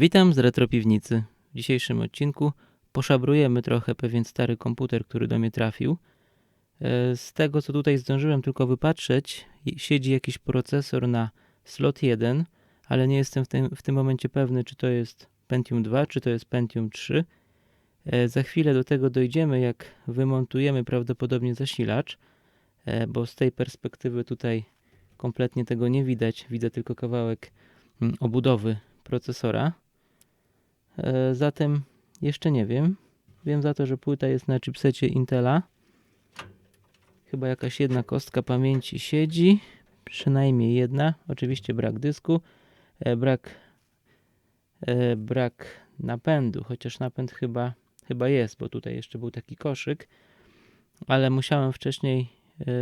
Witam z Retropiwnicy. W dzisiejszym odcinku poszabrujemy trochę pewien stary komputer, który do mnie trafił. E, Z tego, co tutaj zdążyłem tylko wypatrzeć, siedzi jakiś procesor na slot 1, ale nie jestem w tym, w tym momencie pewny, czy to jest Pentium 2, czy to jest Pentium 3. E, Za chwilę do tego dojdziemy, jak wymontujemy prawdopodobnie zasilacz, e, bo z tej perspektywy tutaj kompletnie tego nie widać. Widzę tylko kawałek mm, obudowy procesora. E, Zatem jeszcze nie wiem. Wiem za to, że płyta jest na chipsecie Intela. Chyba jakaś jedna kostka pamięci siedzi. Przynajmniej jedna. Oczywiście brak dysku. E, Brak, e, brak napędu, chociaż napęd chyba, chyba jest, bo tutaj jeszcze był taki koszyk. Ale musiałem wcześniej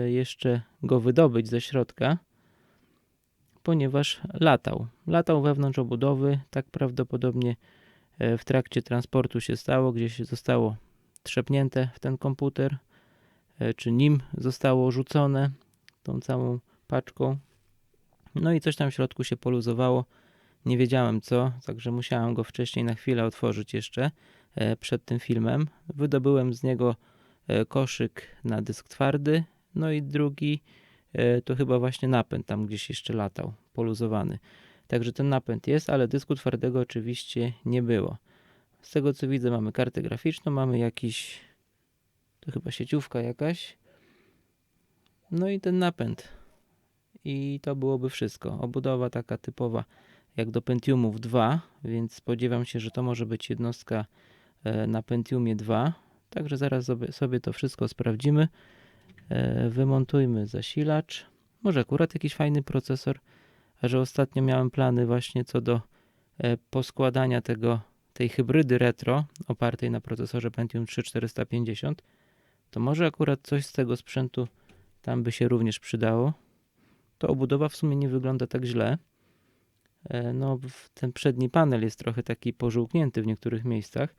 jeszcze go wydobyć ze środka ponieważ latał. Latał wewnątrz obudowy, tak prawdopodobnie w trakcie transportu się stało, gdzieś zostało trzepnięte w ten komputer, e, czy nim zostało rzucone tą całą paczką. No i coś tam w środku się poluzowało. Nie wiedziałem co, także musiałem go wcześniej na chwilę otworzyć jeszcze e, przed tym filmem. Wydobyłem z niego e, koszyk na dysk twardy, no i drugi e, to chyba właśnie napęd tam gdzieś jeszcze latał, poluzowany. Także ten napęd jest, ale dysku twardego oczywiście nie było. Z tego co widzę mamy kartę graficzną, mamy jakiś, to chyba sieciówka jakaś. No i ten napęd. I to byłoby wszystko. Obudowa taka typowa jak do Pentiumów 2, więc spodziewam się, że to może być jednostka e, na Pentiumie 2. Także zaraz sobie, to wszystko sprawdzimy. E, Wymontujmy zasilacz. Może akurat jakiś fajny procesor, że ostatnio miałem plany właśnie co do e, poskładania tego, tej hybrydy retro opartej na procesorze Pentium 3 450, to może akurat coś z tego sprzętu tam by się również przydało. To obudowa w sumie nie wygląda tak źle. E, No, ten przedni panel jest trochę taki pożółknięty w niektórych miejscach,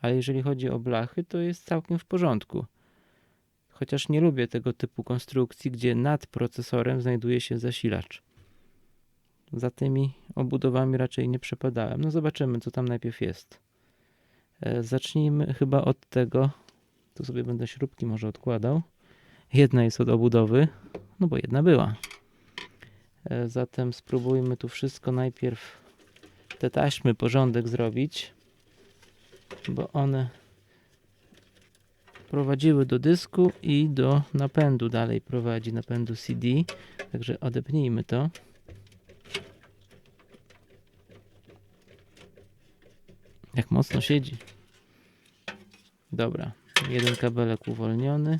ale jeżeli chodzi o blachy, to jest całkiem w porządku. Chociaż nie lubię tego typu konstrukcji, gdzie nad procesorem znajduje się zasilacz. Za tymi obudowami raczej nie przepadałem. No zobaczymy, co tam najpierw jest. E, Zacznijmy chyba od tego. Tu sobie będę śrubki może odkładał. Jedna jest od obudowy, no bo jedna była. E, Zatem spróbujmy tu wszystko najpierw te taśmy porządek zrobić, bo one prowadziły do dysku i do napędu dalej prowadzi napędu CD. Także odepnijmy to. Mocno siedzi. Dobra, jeden kabelek uwolniony.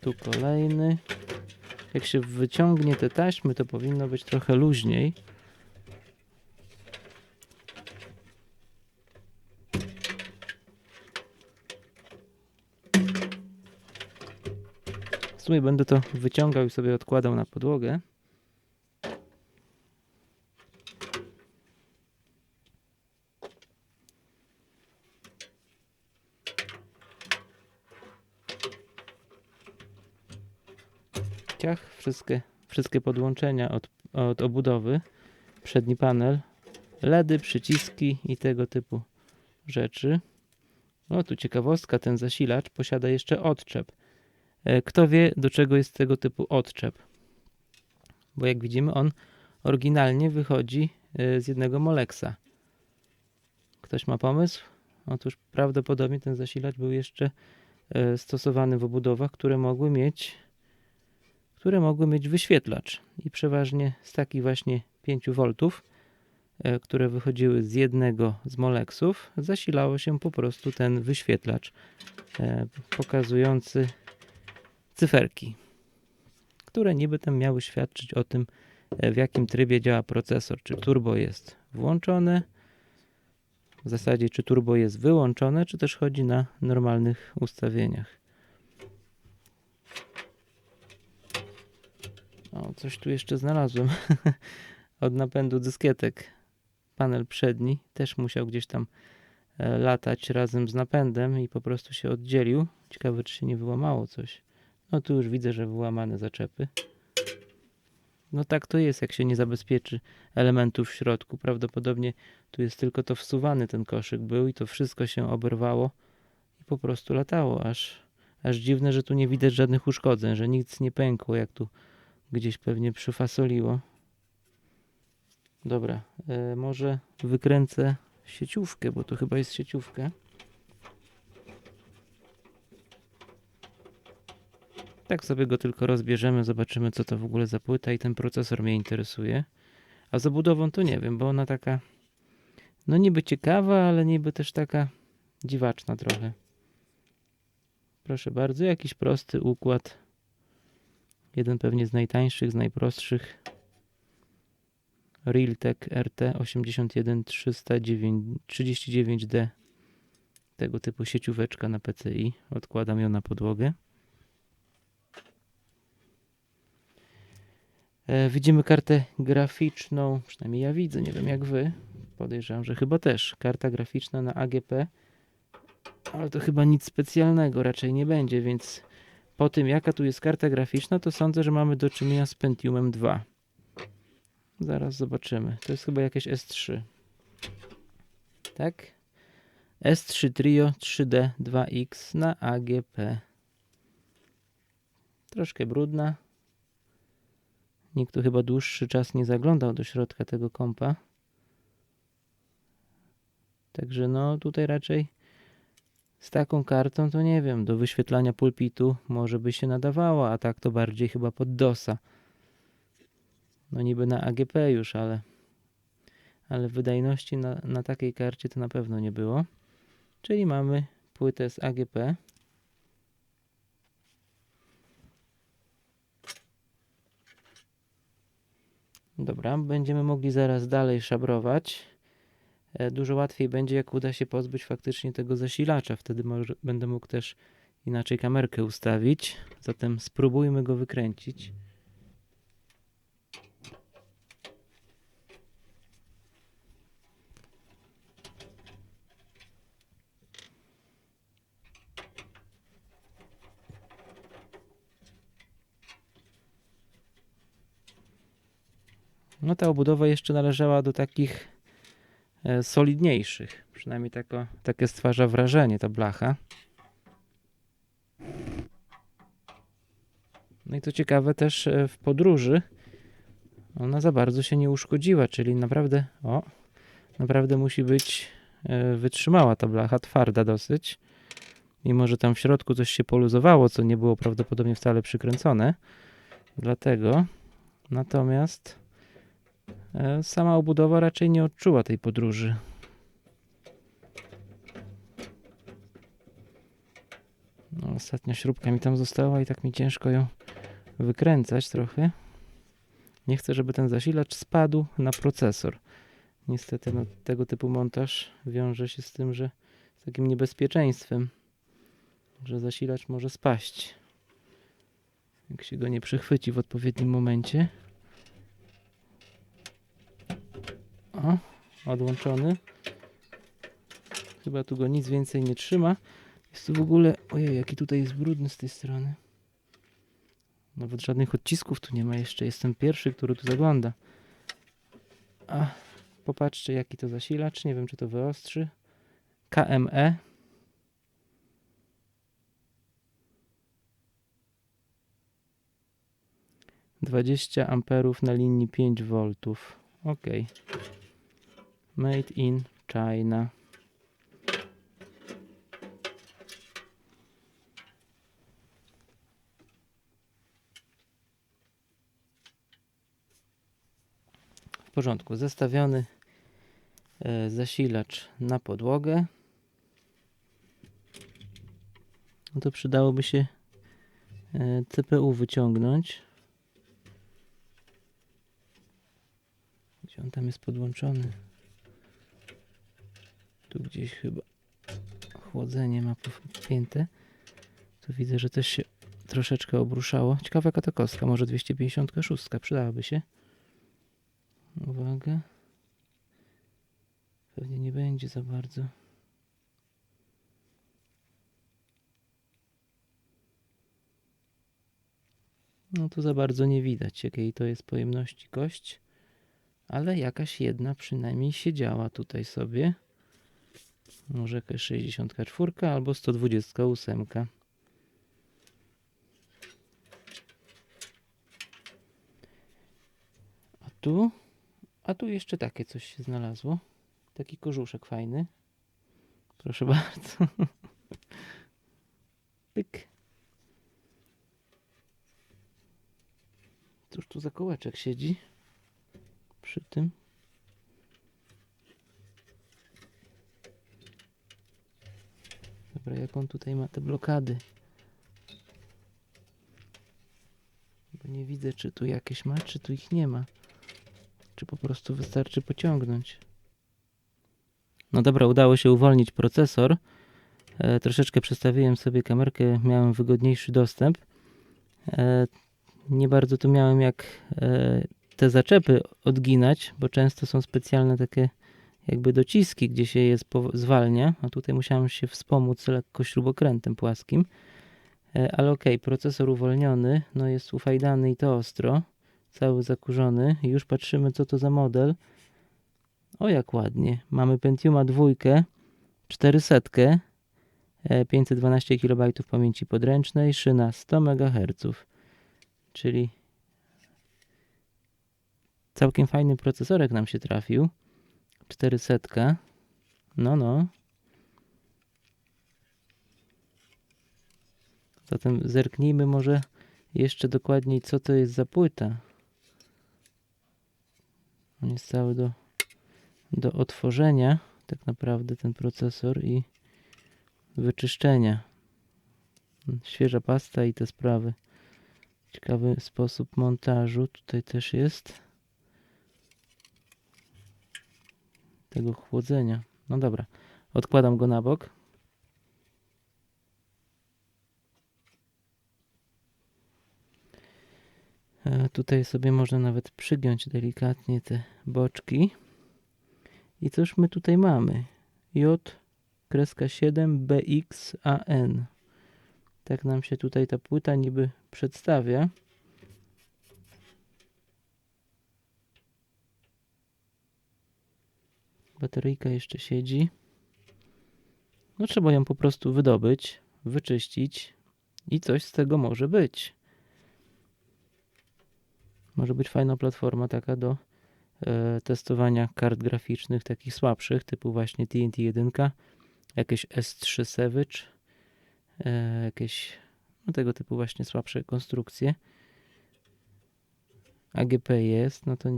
Tu kolejny. Jak się wyciągnie te taśmy, to powinno być trochę luźniej. W sumie będę to wyciągał i sobie odkładał na podłogę. Wszystkie, wszystkie podłączenia od, od obudowy, przedni panel, LEDy, przyciski i tego typu rzeczy. O, tu ciekawostka, ten zasilacz posiada jeszcze odczep. E, Kto wie, do czego jest tego typu odczep? Bo jak widzimy, on oryginalnie wychodzi e, z jednego Molexa. Ktoś ma pomysł? Otóż prawdopodobnie ten zasilacz był jeszcze e, stosowany w obudowach, które mogły mieć które mogły mieć wyświetlacz i przeważnie z takich właśnie 5 V, e, które wychodziły z jednego z Molexów, zasilało się po prostu ten wyświetlacz e, pokazujący cyferki, które niby tam miały świadczyć o tym, e, w jakim trybie działa procesor, czy turbo jest włączone, w zasadzie czy turbo jest wyłączone, czy też chodzi na normalnych ustawieniach. Coś tu jeszcze znalazłem. Od napędu dyskietek. Panel przedni też musiał gdzieś tam e, latać razem z napędem i po prostu się oddzielił. Ciekawe, czy się nie wyłamało coś. No tu już widzę, że wyłamane zaczepy. no tak to jest, jak się nie zabezpieczy elementów w środku. Prawdopodobnie tu jest tylko to wsuwany ten koszyk był i to wszystko się oberwało i po prostu latało. Aż, aż dziwne, że tu nie widać żadnych uszkodzeń, że nic nie pękło, jak tu gdzieś pewnie przyfasoliło. Dobra, e, może wykręcę sieciówkę, bo to chyba jest sieciówka. Tak sobie go tylko rozbierzemy, zobaczymy co to w ogóle za płyta i ten procesor mnie interesuje. A z obudową to nie wiem, bo ona taka no niby ciekawa, ale niby też taka dziwaczna trochę. Proszę bardzo, jakiś prosty układ. Jeden pewnie z najtańszych, z najprostszych. Realtek RT 81339D. Tego typu siecióweczka na PCI. Odkładam ją na podłogę. E, widzimy kartę graficzną, przynajmniej ja widzę, nie wiem jak wy. Podejrzewam, że chyba też. Karta graficzna na AGP, ale to chyba nic specjalnego raczej nie będzie, więc po tym jaka tu jest karta graficzna, to sądzę, że mamy do czynienia z Pentiumem 2. Zaraz zobaczymy. To jest chyba jakieś S3. Tak? S3 Trio 3D 2X na AGP. Troszkę brudna. Nikt tu chyba dłuższy czas nie zaglądał do środka tego kompa. Także no tutaj raczej z taką kartą to nie wiem, do wyświetlania pulpitu może by się nadawała, a tak to bardziej chyba pod DOSa. No niby na AGP już, ale ale wydajności na, na takiej karcie to na pewno nie było. Czyli mamy płytę z AGP. Dobra, będziemy mogli zaraz dalej szabrować. E, Dużo łatwiej będzie, jak uda się pozbyć faktycznie tego zasilacza. Wtedy może, będę mógł też inaczej kamerkę ustawić. Zatem spróbujmy go wykręcić. No ta obudowa jeszcze należała do takich solidniejszych. Przynajmniej tako, takie stwarza wrażenie ta blacha. No i to ciekawe też e, w podróży ona za bardzo się nie uszkodziła, czyli naprawdę, o, naprawdę musi być e, wytrzymała ta blacha, twarda dosyć. Mimo, że tam w środku coś się poluzowało, co nie było prawdopodobnie wcale przykręcone. Dlatego. Natomiast E, Sama obudowa raczej nie odczuła tej podróży. No, ostatnia śrubka mi tam została i tak mi ciężko ją wykręcać trochę. Nie chcę, żeby ten zasilacz spadł na procesor. Niestety no, tego typu montaż wiąże się z tym, że z takim niebezpieczeństwem, że zasilacz może spaść. Jak się go nie przechwyci w odpowiednim momencie. Odłączony. Chyba tu go nic więcej nie trzyma. Jest tu w ogóle... Ojej, jaki tutaj jest brudny z tej strony. Nawet żadnych odcisków tu nie ma jeszcze. Jestem pierwszy, który tu zagląda. A, popatrzcie jaki to zasilacz. Nie wiem, czy to wyostrzy. KME. Dwadzieścia amperów na linii 5 V. Ok. Made in China. W porządku, zestawiony e, zasilacz na podłogę. No to przydałoby się e, CPU wyciągnąć. Gdzie on tam jest podłączony? Tu gdzieś chyba chłodzenie ma podpięte. Tu widzę, że też się troszeczkę obruszało. Ciekawa jaka to kostka. Może 256 przydałaby się. Uwaga. Pewnie nie będzie za bardzo. No tu za bardzo nie widać, jakiej to jest pojemności kość, ale jakaś jedna przynajmniej siedziała tutaj sobie. Może jakaś 64 albo 128. A tu, a tu jeszcze takie coś się znalazło. Taki kożuszek fajny. Proszę bardzo. Pyk. Cóż tu za kołeczek siedzi przy tym? Dobra, jak on tutaj ma te blokady? Bo nie widzę, czy tu jakieś ma, czy tu ich nie ma. Czy po prostu wystarczy pociągnąć. No dobra, udało się uwolnić procesor. E, troszeczkę przestawiłem sobie kamerkę, miałem wygodniejszy dostęp. E, nie bardzo tu miałem jak e, te zaczepy odginać, bo często są specjalne takie jakby dociski, gdzie się je zwalnia, a tutaj musiałem się wspomóc lekko śrubokrętem płaskim. E, ale okej, procesor uwolniony, no jest ufajdany i to ostro, cały zakurzony. Już patrzymy co to za model. O jak ładnie, mamy Pentiuma 2, 400, e, 512 KB pamięci podręcznej, szyna 100 MHz, czyli całkiem fajny procesorek nam się trafił. 400. No, no. Zatem zerknijmy może jeszcze dokładniej, co to jest za płyta. On jest cały do, do otworzenia, tak naprawdę, ten procesor i wyczyszczenia. Świeża pasta i te sprawy. Ciekawy sposób montażu tutaj też jest. Tego chłodzenia. No dobra, odkładam go na bok. E, Tutaj sobie można nawet przygiąć delikatnie te boczki. I cóż my tutaj mamy? J kreska 7 BXAN. Tak nam się tutaj ta płyta niby przedstawia. Bateryjka jeszcze siedzi. No trzeba ją po prostu wydobyć, wyczyścić i coś z tego może być. Może być fajna platforma taka do e, testowania kart graficznych takich słabszych, typu właśnie TNT 1, jakieś S3 Savage, e, jakieś no tego typu właśnie słabsze konstrukcje. AGP jest, no to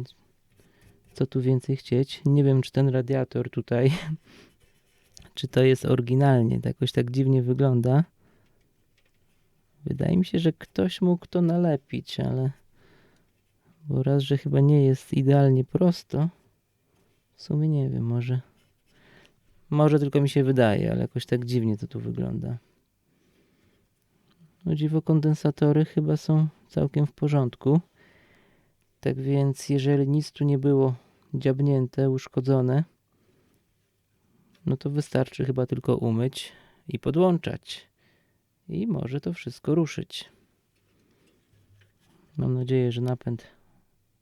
co tu więcej chcieć? Nie wiem, czy ten radiator tutaj, czy to jest oryginalnie, to jakoś tak dziwnie wygląda. Wydaje mi się, że ktoś mógł to nalepić, ale bo raz, że chyba nie jest idealnie prosto. W sumie nie wiem, może. Może tylko mi się wydaje, ale jakoś tak dziwnie to tu wygląda. No dziwo kondensatory chyba są całkiem w porządku. Tak więc, jeżeli nic tu nie było dziabnięte, uszkodzone, no to wystarczy chyba tylko umyć i podłączać. I może to wszystko ruszyć. Mam nadzieję, że napęd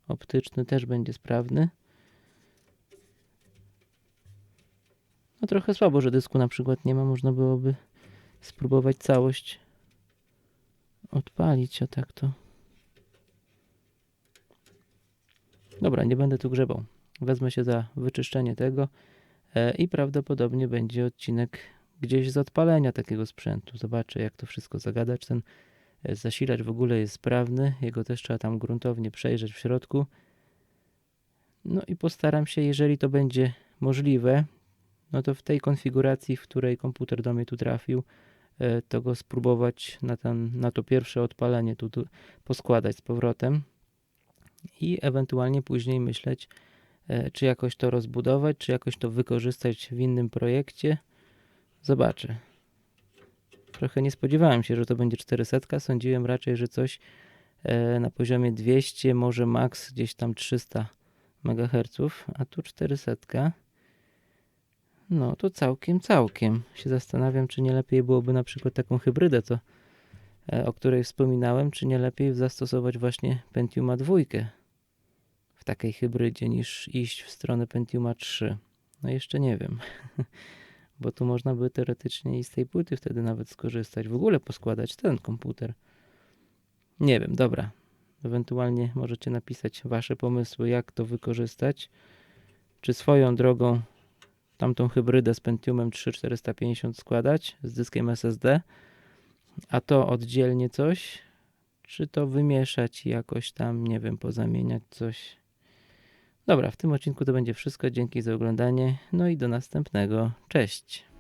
optyczny też będzie sprawny. No trochę słabo, że dysku na przykład nie ma. Można byłoby spróbować całość odpalić, a tak to... Dobra, nie będę tu grzebał. Wezmę się za wyczyszczenie tego e, i prawdopodobnie będzie odcinek gdzieś z odpalenia takiego sprzętu. Zobaczę, jak to wszystko zagadać. Ten e, zasilacz w ogóle jest sprawny. Jego też trzeba tam gruntownie przejrzeć w środku. No i postaram się, jeżeli to będzie możliwe, no to w tej konfiguracji, w której komputer do mnie tu trafił, e, to go spróbować na, ten, na to pierwsze odpalenie tu, tu poskładać z powrotem i ewentualnie później myśleć, czy jakoś to rozbudować, czy jakoś to wykorzystać w innym projekcie. Zobaczę. Trochę nie spodziewałem się, że to będzie 400. Sądziłem raczej, że coś e, na poziomie 200, może max gdzieś tam 300 MHz, a tu 400. No to całkiem, całkiem. Się zastanawiam, czy nie lepiej byłoby na przykład taką hybrydę, co e, o której wspominałem, czy nie lepiej zastosować właśnie Pentiuma 2 takiej hybrydzie niż iść w stronę Pentiuma 3. No jeszcze nie wiem, bo tu można by teoretycznie i z tej płyty wtedy nawet skorzystać, w ogóle poskładać ten komputer. Nie wiem, dobra. Ewentualnie możecie napisać wasze pomysły, jak to wykorzystać. Czy swoją drogą tamtą hybrydę z Pentiumem 3450 składać z dyskiem SSD, a to oddzielnie coś, czy to wymieszać i jakoś tam, nie wiem, pozamieniać coś. Dobra, w tym odcinku to będzie wszystko. Dzięki za oglądanie. No i do następnego. Cześć.